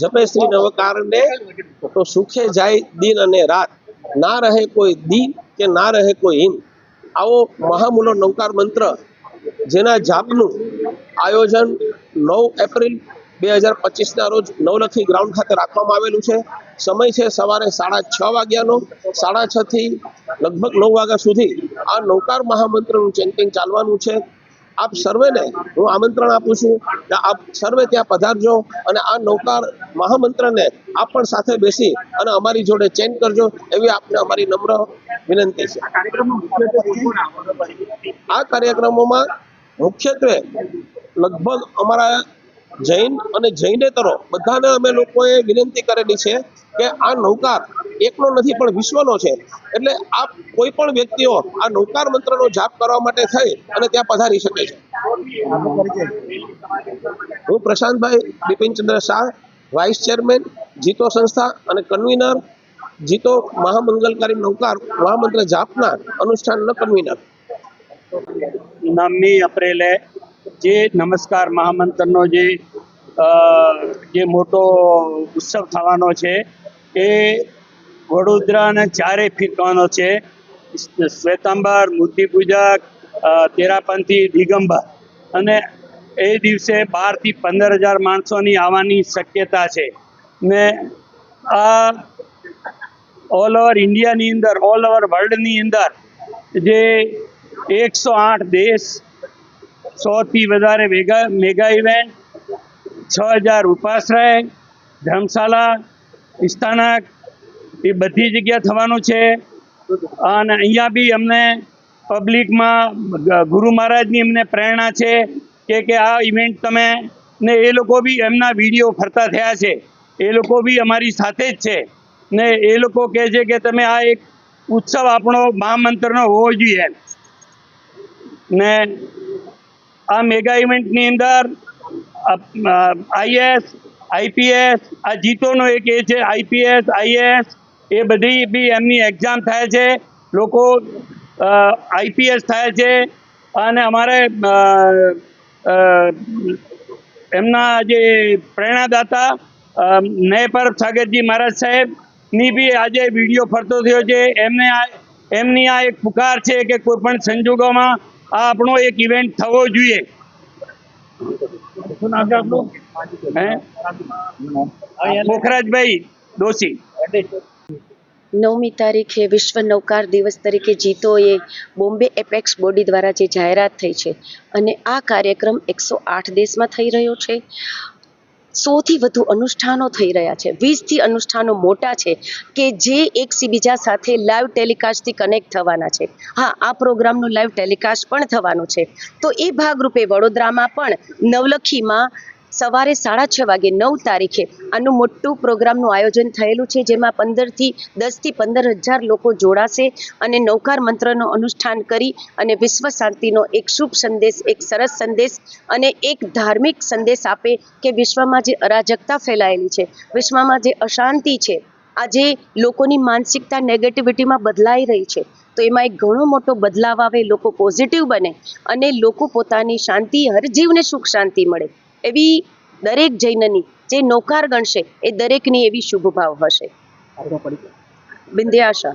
જપે શ્રી નવકારને તો સુખે જાય દિન અને રાત. ના રહે કોઈ દિન કે ના રહે કોઈ હિન. આવો મહામૂલો નવકાર મંત્ર જેના જાપનું આયોજન નવ એપ્રિલ બે હજાર પચીસના રોજ નવલખી ગ્રાઉન્ડ ખાતે રાખવામાં આવેલું છે. સમય છે સવારે સાડા છ વાગ્યાનો. સાડા છથી લગભગ નવ વાગ્યા સુધી આ નવકાર મહામંત્રનું ચેન્ટિંગ ચાલવાનું છે. આપ સર્વેને હું આમંત્રણ આપું છું કે આપ સર્વે ત્યાં પધારજો અને આ નૌકાર મહામંત્રને આપ પણ સાથે બેસી અને અમારી જોડે ચેન્જ કરજો એવી આપને અમારી નમ્ર વિનંતી છે. આ કાર્યક્રમોમાં મુખ્યત્વે લગભગ અમારા જૈન અને જૈનેતરો બધાને અમે લોકોએ વિનંતી કરેલી છે કે આ નૌકાર એકનો નથી પણ વિશ્વનો છે. એટલે આપ કોઈ પણ વ્યક્તિઓ આ નૌકાર મંત્રનો જાપ કરવા માટે થઈ અને ત્યાં પધારી શકે છે. હું Prashantbhai Bipinchandra Shah, vice chairman, JITO સંસ્થા અને કન્વીનર, જીતો મહામંગલકારી નૌકાર મહામંત્ર જાપના અનુષ્ઠાનના કન્વીનર. નવમી એપ્રિલે જે નમસ્કાર મહામંત્રનો જે જે મોટો ઉત્સવ થવાનો છે એ વડોદરાને ચારે ફીરવાનો છે. શ્વેતાંબર મૂર્તિ તેરાપંથી, દિગંબર. અને એ દિવસે બારથી પંદર હજાર માણસોની આવવાની શક્યતા છે. ને આ ઓલ ઓવર ઇન્ડિયાની અંદર, ઓલ ઓવર વર્લ્ડની અંદર જે એકસો આઠ દેશ સોથી વધારે મેગા મેગા ઇવેન્ટ, છ હજાર ઉપાશ્રય ધર્મશાલા વિસ્તાનક એ બધી જગ્યા થવાનું છે. અને અહીંયા બી અમને પબ્લિકમાં ગુરુ મહારાજની અમને પ્રેરણા છે કે કે આ ઇવેન્ટ તમે, ને એ લોકો બી એમના વીડિયો ફરતા થયા છે. એ લોકો બી અમારી સાથે જ છે. ને એ લોકો કહે છે કે, તમે આ એક ઉત્સવ આપણો મહામંત્રનો હોવો જોઈએ. ને આ મેગા ઇવેન્ટની અંદર આઈએસ આઈપીએસ આ જીતોનો એક એ છે આઈપીએસ આઈએસ એ બધી બી એમની એક્ઝામ થાય છે. લોકો આઈપીએસ થાય છે. અને અમારે એમના જે પ્રેરણાદાતા નયપર સાગરજી મહારાજ સાહેબની બી આજે વીડિયો ફરતો થયો છે. એમને આ, એમની આ એક પુકાર છે કે કોઈપણ સંજોગોમાં આ આપણો એક ઇવેન્ટ થવો જોઈએ. શું નવમી તારીખે વિશ્વ નૌકાર દિવસ તરીકે જીતોએ બોમ્બે એપેક્સ બોડી દ્વારા જે જાહેરાત થઈ છે. અને આ કાર્યક્રમ એકસો આઠ દેશમાં થઈ રહ્યો છે. સોથી વધુ અનુષ્ઠાનો થઈ રહ્યા છે. વીસથી અનુષ્ઠાનો મોટા છે કે જે એકબીજા સાથે લાઈવ ટેલિકાસ્ટથી કનેક્ટ થવાના છે. હા, આ પ્રોગ્રામનું લાઈવ ટેલિકાસ્ટ પણ થવાનું છે. તો એ ભાગરૂપે વડોદરામાં પણ નવલખીમાં સવારે સાડા છ વાગે નવ તારીખે આનું મોટું પ્રોગ્રામનું આયોજન થયેલું છે, જેમાં પંદરથી દસથી પંદર હજાર લોકો જોડાશે અને નૌકાર મંત્રનો અનુષ્ઠાન કરી અને વિશ્વ શાંતિનો એક શુભ સંદેશ, એક સરસ સંદેશ અને એક ધાર્મિક સંદેશ આપે કે વિશ્વમાં જે અરાજકતા ફેલાયેલી છે, વિશ્વમાં જે અશાંતિ છે, આજે લોકોની માનસિકતા નેગેટિવિટીમાં બદલાઈ રહી છે. તો એમાં એક ઘણો મોટો બદલાવ આવે, લોકો પોઝિટિવ બને અને લોકો પોતાની શાંતિ, હર જીવને સુખ શાંતિ મળે. એવી દરેક જૈનની જે નૌકાર ગણશે એ દરેકની એવી શુભ ભાવ હશે. બિંદ્યાશા